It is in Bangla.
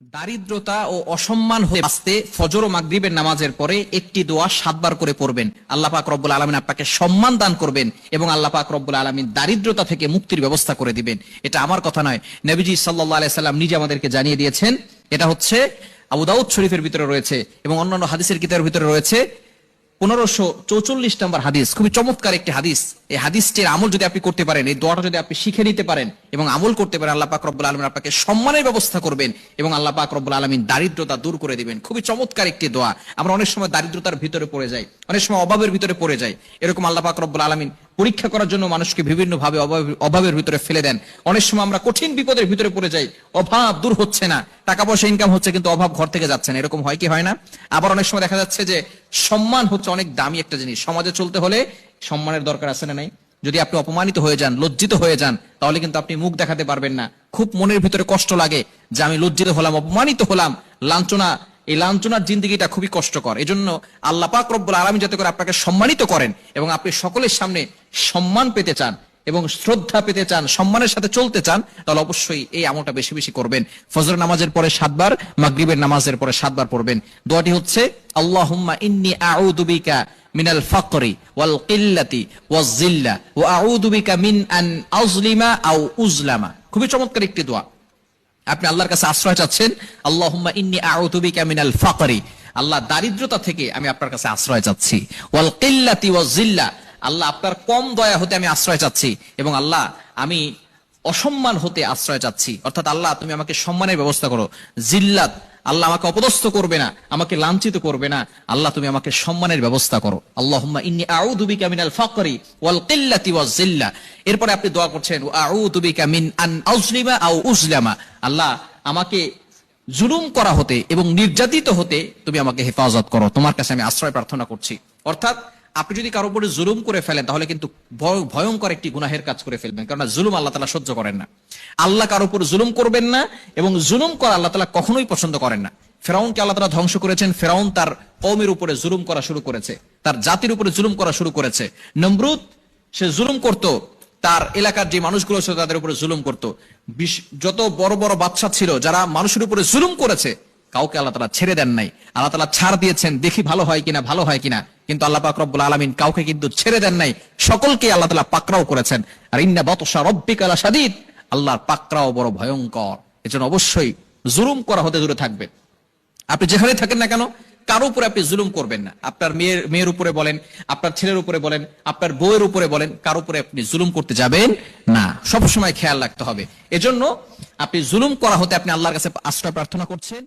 দারিদ্রতা ও অসম্মান হয়ে আসতে ফজর ও মাগরীবের নামাজের পরে একটি দোয়া সাতবার করে পড়বেন। আল্লাহ পাক রব্বুল আলমিন আপনাকে সম্মান দান করবেন এবং আল্লাহ পাক রব্বুল আলমিন দারিদ্রতা থেকে মুক্তির ব্যবস্থা করে দিবেন। এটা আমার কথা নয়। নবীজি সাল্লাহ আলাইসাল্লাম নিজে আমাদেরকে জানিয়ে দিয়েছেন, এটা হচ্ছে আবু দাউদ শরীফের ভিতরে রয়েছে এবং অন্যান্য হাদিসের কিতাবের ভিতরে রয়েছে পনেরোশো চৌচল্লিশ নম্বর হাদিস, খুবই চমৎকার একটি হাদিস। এই হাদিসটির আমল যদি আপনি করতে পারেন, এই দোয়াটা যদি আপনি শিখে নিতে পারেন এবং আমল করতে পারেন, আল্লাহ পাক রব্বুল আপনাকে সম্মানের ব্যবস্থা করবেন এবং আল্লাহ পাক রব্বুল আলমিন দারিদ্রতা দূর করে দিবেন। খুবই চমৎকার একটি দোয়া। আমরা অনেক সময় দারিদ্রতার ভিতরে পড়ে যাই, অনেক সময় অভাবের ভিতরে পড়ে যাই। এরকম আল্লাহ পাক রব্বুল আলমিন পরীক্ষা করার জন্য মানুষকে বিভিন্ন ভাবে অভাবের ভিতরে ফেলে দেন। অনেক সময় আমরা কঠিন বিপদের ভিতরে পড়ে যাই। অভাব দূর হচ্ছে না। টাকা পয়সা ইনকাম হচ্ছে, কিন্তু অভাব ঘর থেকে যাচ্ছে না। এরকম হয় কি, হয় না? আবার অনেক সময় দেখা যাচ্ছে যে সম্মান হচ্ছে অনেক দামি একটা জিনিস। সমাজে চলতে হলে সম্মানের দরকার আছে না নাই? যদি আপনি অপমানিত হয়ে যান, লজ্জিত হয়ে যান, তাহলে কিন্তু আপনি মুখ দেখাতে পারবেন না। খুব মনের ভিতরে কষ্ট লাগে যে আমি লজ্জিত হলাম, অপমানিত হলাম, লাঞ্ছনা এই লাঞ্ছনার জিন্দিগিটা খুবই কষ্টকর। এই জন্য আল্লাহ পাক রব্বুল আলমী যাতে করে আপনাকে সম্মানিত করেন এবং আপনি সকলের সামনে সম্মান পেতে চান এবং শ্রদ্ধা পেতে চান, সম্মানের সাথে চলতে চান, তাহলে অবশ্যই এই আমলটা বেশি বেশি করবেন। ফজর নামাজের পরে সাতবার, মাগরিবের নামাজের পরে সাতবার পড়বেন। দোয়াটি হচ্ছে, আল্লাহুম্মা ইন্নি আউযু বিকা মিনাল ফাকরি ওয়াল কিল্লাতি ওয়াজ জিল্লা ওয়া আউযু বিকা মিন আন আজলিমা আও উজলামা খুবই চমৎকার একটি দোয়া। আপনি আল্লাহর কাছে আশ্রয় চাচ্ছেন আল্লাহ ইন্নি আউতুবি ক্যামিনাল মিনাল ফাকরি। আল্লাহ দারিদ্রতা থেকে আমি আপনার কাছে আশ্রয় চাচ্ছি। ওয়াল কিল্লাতি ওয়াজিল্লা আল্লাহ আপনার কম দয়া হতে আমি আশ্রয় চাচ্ছি এবং আল্লাহ আমি অসম্মান হতে আশ্রয় চাচ্ছি। অর্থাৎ আল্লাহ তুমি আমাকে সম্মানের ব্যবস্থা করো। জিল্লাত আল্লাহ আমাকে অপদস্থ করবে না, আমাকে লাঞ্ছিত করবে না। আল্লাহ, তুমি আমাকে সম্মানের ব্যবস্থা করো। জিল্লা। এরপরে আপনি দোয়া করছেন আল্লাহ, আমাকে জুলুম করা হতে এবং নির্যাতিত হতে তুমি আমাকে হেফাজত করো। তোমার কাছে আমি আশ্রয় প্রার্থনা করছি। অর্থাৎ আপনি যদি কারও উপরে জুলুম করে ফেলেন, তাহলে কিন্তু ভয়ঙ্কর একটি গুনাহের কাজ করে ফেলবেন। কারণ জুলুম আল্লাহ তালা সহ্য করেন না। আল্লাহ কারও উপর জুলুম করবেন না এবং জুলুম করা আল্লাহ তালা কখনোই পছন্দ করেন না। ফেরাউনকে আল্লাহ তালা ধ্বংস করেছেন। ফেরাউন তার কৌমের উপরে জুলুম করা শুরু করেছে। তার জাতির উপরে জুলুম করা শুরু করেছে। নমরুদ, সে জুলুম করত। তার এলাকার যে মানুষগুলো ছিল, তাদের উপরে জুলুম করত। যত বড় বড় বাচ্চা ছিল, যারা মানুষের উপরে জুলুম করেছে, কাউকে আল্লাহ তালা ছেড়ে দেন নাই। আল্লাহ তালা ছাড় দিয়েছেন। দেখি ভালো হয় কিনা, ভালো হয় কিনা। কিন্তু আল্লাহ পাক রব্বুল আলমিন কাউকে কিন্তু ছেড়ে দেন নাই। সকলকে আল্লাহ তালা পাকরাও করেছেন। আর ইন্না বতসা রব্বিক সাদিদ আল্লাহর পাকরাও বড় ভয়ঙ্কর। এজন্য অবশ্যই জুলুম করা হতে দূরে থাকবে। আপনি যেখানে থাকেন না কেন, কারও উপরে আপনি জুলুম করবেন না। আপনার মেয়ের মেয়ের উপরে বলেন, আপনার ছেলের উপরে বলেন, আপনার বউয়ের উপরে বলেন, কারও উপরে আপনি জুলুম করতে যাবেন না। সবসময় খেয়াল রাখতে হবে। এজন্য আপনি জুলুম করা হতে আপনি আল্লাহর কাছে আশ্রয় প্রার্থনা করছেন।